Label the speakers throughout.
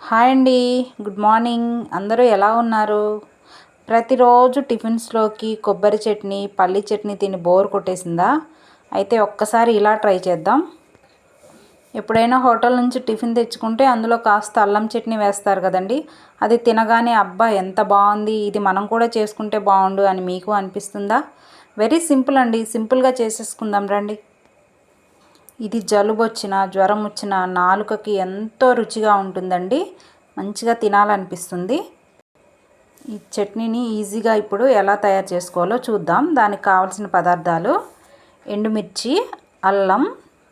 Speaker 1: Hi అండి. Good morning. అందరూ ఎలా ఉన్నారు? ప్రతిరోజు టిఫిన్స్లోకి కొబ్బరి చట్నీ పల్లి చట్నీ తిని బోర్ కొట్టేసిందా? అయితే ఒక్కసారి ఇలా ట్రై చేద్దాం. ఎప్పుడైనా హోటల్ నుంచి టిఫిన్ తెచ్చుకుంటే అందులో కాస్త అల్లం చట్నీ వేస్తారు కదండి. అది తినగానే అబ్బా ఎంత బాగుంది. ఇది మనం కూడా చేసుకుంటే బాగుండు అని మీకు అనిపిస్తుందా? వెరీ సింపుల్ అండి. సింపుల్గా చేసేసుకుందాం రండి. ఇది జలుబు వచ్చిన జ్వరం వచ్చిన నాలుకకి ఎంతో రుచిగా ఉంటుందండి. మంచిగా తినాలనిపిస్తుంది. ఈ చట్నీని ఈజీగా ఇప్పుడు ఎలా తయారు చేసుకోవాలో చూద్దాం. దానికి కావాల్సిన పదార్థాలు ఎండుమిర్చి అల్లం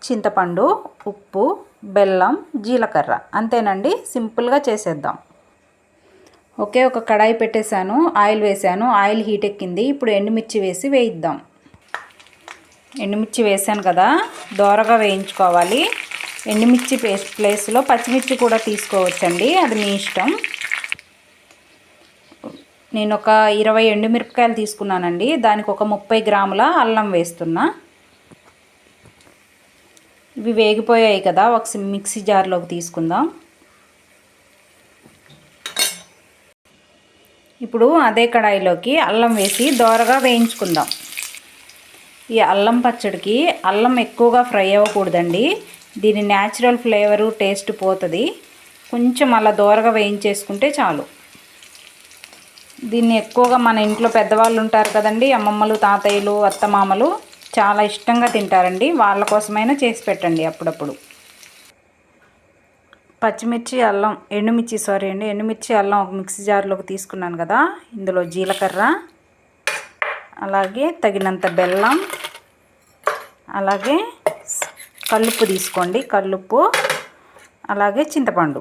Speaker 1: చింతపండు ఉప్పు బెల్లం జీలకర్ర. అంతేనండి. సింపుల్గా చేసేద్దాం. ఒకే ఒక కడాయి పెట్టేశాను ఆయిల్ వేసాను ఆయిల్ హీట్ ఎక్కింది. ఇప్పుడు ఎండుమిర్చి వేసి వేయిద్దాం. ఎండుమిర్చి వేసాను కదా దోరగా వేయించుకోవాలి. ఎండుమిర్చి పేస్ట్ ప్లేస్లో పచ్చిమిర్చి కూడా తీసుకోవచ్చండి అది మీ ఇష్టం. నేను ఒక ఇరవై ఎండుమిరపకాయలు తీసుకున్నానండి దానికి ఒక ముప్పై గ్రాముల అల్లం వేస్తున్నా. ఇవి వేగిపోయాయి కదా ఒక మిక్సీ జార్లోకి తీసుకుందాం. ఇప్పుడు అదే కడాయిలోకి అల్లం వేసి దోరగా వేయించుకుందాం. ఈ అల్లం పచ్చడికి అల్లం ఎక్కువగా ఫ్రై అవ్వకూడదండి. దీని న్యాచురల్ ఫ్లేవరు టేస్ట్ పోతుంది. కొంచెం అలా దోరగా వేయించేసుకుంటే చాలు. దీన్ని ఎక్కువగా మన ఇంట్లో పెద్దవాళ్ళు ఉంటారు కదండి అమ్మమ్మలు తాతయ్యలు అత్తమామలు చాలా ఇష్టంగా తింటారండి. వాళ్ళ కోసమైనా చేసి పెట్టండి అప్పుడప్పుడు. పచ్చిమిర్చి అల్లం ఎండుమిర్చి సారీ అండి. ఎండుమిర్చి అల్లం ఒక మిక్సీ జార్లోకి తీసుకున్నాను కదా ఇందులో జీలకర్ర అలాగే తగినంత బెల్లం అలాగే కల్లుప్పు తీసుకోండి కల్లుప్పు అలాగే చింతపండు.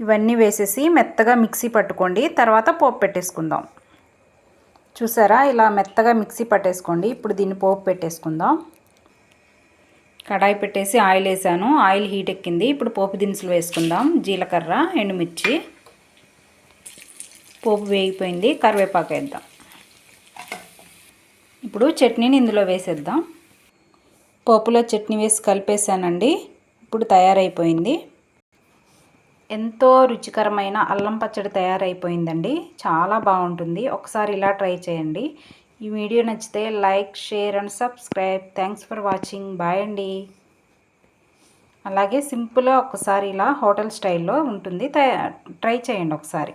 Speaker 1: ఇవన్నీ వేసేసి మెత్తగా మిక్సీ పట్టుకోండి తర్వాత పోపు పెట్టేసుకుందాం. చూసారా? ఇలా మెత్తగా మిక్సీ పట్టేసుకోండి ఇప్పుడు దీన్ని పోపు పెట్టేసుకుందాం. కడాయి పెట్టేసి ఆయిల్ వేసాను ఆయిల్ హీట్ ఎక్కింది. ఇప్పుడు పోపు దినుసులు వేసుకుందాం జీలకర్ర ఎండుమిర్చి. పోపు వేగిపోయింది కరివేపాకు వేద్దాం. ఇప్పుడు చట్నీని ఇందులో వేసేద్దాం. పోపులో చట్నీ వేసి కలిపేసానండి ఇప్పుడు తయారైపోయింది. ఎంతో రుచికరమైన అల్లం పచ్చడి తయారైపోయిందండి. చాలా బాగుంటుంది. ఒకసారి ఇలా ట్రై చేయండి. ఈ వీడియో నచ్చితే like share and subscribe. Thanks for watching. Bye అండి. అలాగే సింపుల్గా ఒకసారి ఇలా హోటల్ స్టైల్లో ఉంటుంది. ట్రై చేయండి ఒకసారి.